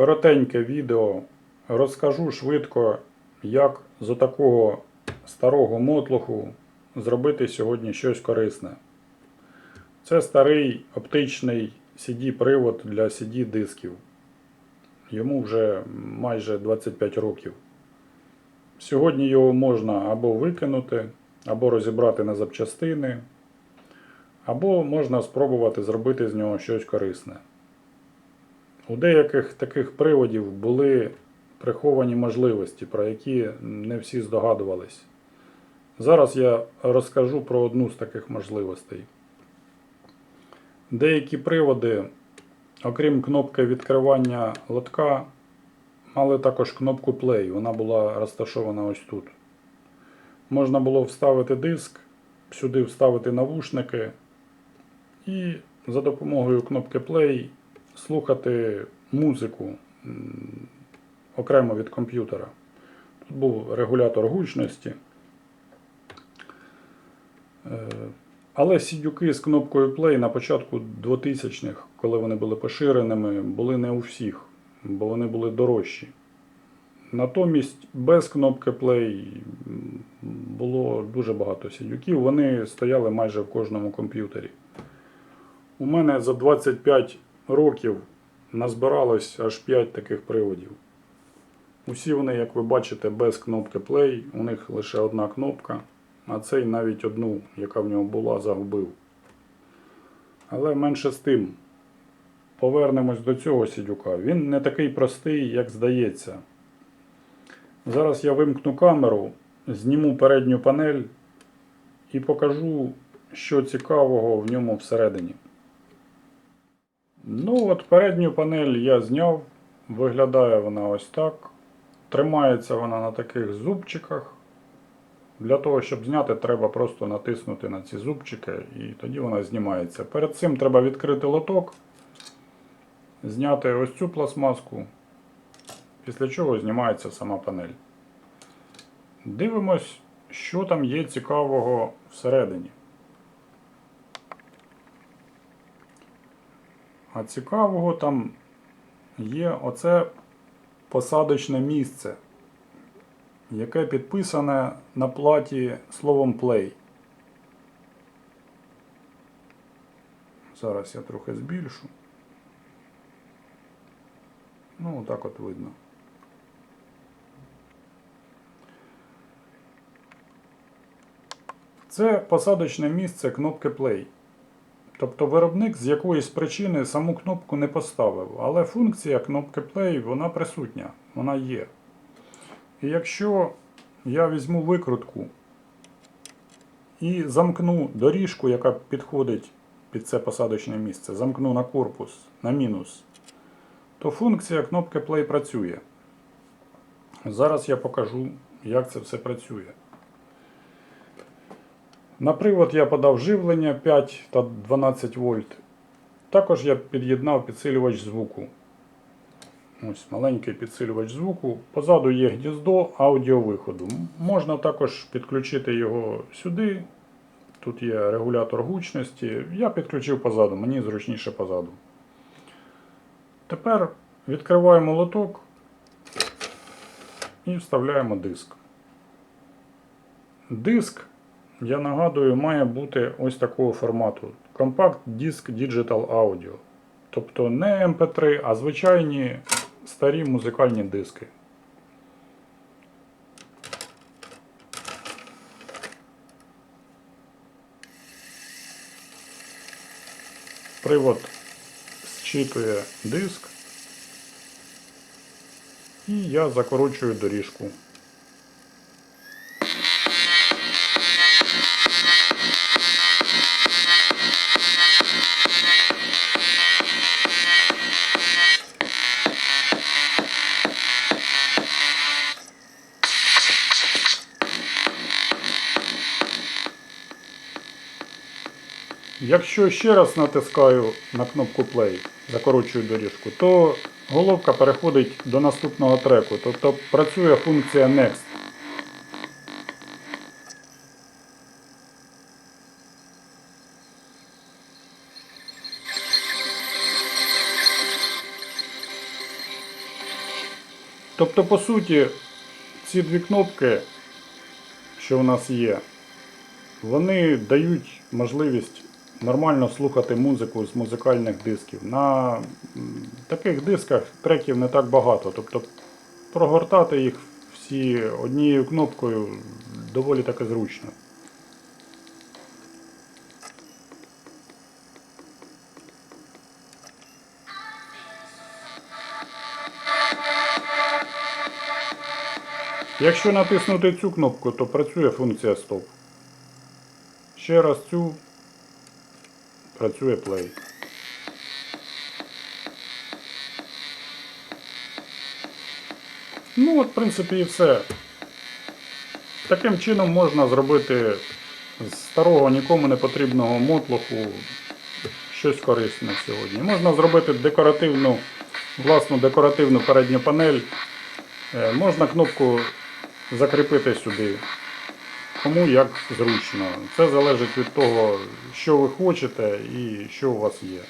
коротеньке відео. Розкажу швидко, як з такого старого мотлоху зробити сьогодні щось корисне. Це старий оптичний CD-привод для CD-дисків. Йому вже майже 25 років. Сьогодні його можна або викинути, або розібрати на запчастини, або можна спробувати зробити з нього щось корисне. У деяких таких приводів були приховані можливості, про які не всі здогадувались. Зараз я розкажу про одну з таких можливостей. Деякі приводи, окрім кнопки відкривання лотка, мали також кнопку Play. Вона була розташована ось тут. Можна було вставити диск, сюди вставити навушники і за допомогою кнопки Play слухати музику окремо від комп'ютера. Тут був регулятор гучності. Е, Але сідюки з кнопкою Play на початку 2000-х, коли вони були поширеними, були не у всіх, бо вони були дорожчі. Натомість без кнопки Play було дуже багато сідюків. Вони стояли майже в кожному комп'ютері. У мене за 25 років назбиралось аж 5 таких приводів. Усі вони, як ви бачите, без кнопки Play, у них лише одна кнопка, а цей навіть одну, яка в нього була, загубив. Але менше з тим. Повернемось до цього сідюка. Він не такий простий, як здається. Зараз я вимкну камеру, зніму передню панель і покажу, що цікавого в ньому всередині. Ну от передню панель я зняв. Виглядає вона ось так. Тримається вона на таких зубчиках. Для того, щоб зняти, треба просто натиснути на ці зубчики і тоді вона знімається. Перед цим треба відкрити лоток, зняти ось цю пластмаску, після чого знімається сама панель. Дивимось, що там є цікавого всередині. Цікавого там є оце посадочне місце, яке підписане на платі словом Play. Зараз я трохи збільшу. Ну, так от видно. Це посадочне місце кнопки Play. Тобто виробник з якоїсь причини саму кнопку не поставив, але функція кнопки Play вона присутня, вона є. І якщо я візьму викрутку і замкну доріжку, яка підходить під це посадочне місце, замкну на корпус, на мінус, то функція кнопки Play працює. Зараз я покажу, як це все працює. На привод я подав живлення 5 та 12 вольт. Також я під'єднав підсилювач звуку. Ось маленький підсилювач звуку. Позаду є гніздо аудіовиходу. Можна також підключити його сюди. Тут є регулятор гучності. Я підключив позаду, мені зручніше позаду. Тепер відкриваємо лоток і вставляємо диск. Диск я нагадую, має бути ось такого формату. Compact Disc Digital Audio. Тобто не MP3, а звичайні старі музикальні диски. Привод зчитує диск. І я закорочую доріжку. Якщо ще раз натискаю на кнопку Play, закорочую доріжку, то головка переходить до наступного треку, тобто працює функція Next. Тобто, по суті, ці дві кнопки, що у нас є, вони дають можливість нормально слухати музику з музикальних дисків. На таких дисках треків не так багато. Тобто прогортати їх всі однією кнопкою доволі таки зручно. Якщо натиснути цю кнопку, то працює функція стоп. Ще раз цю працює play. Ну, от, в принципі, і все. Таким чином можна зробити з старого нікому не потрібного мотлоху щось корисне сьогодні. Можна зробити декоративну, власну декоративну передню панель. Е, Можна кнопку закріпити сюди. Кому як зручно. Це залежить від того, що ви хочете і що у вас є.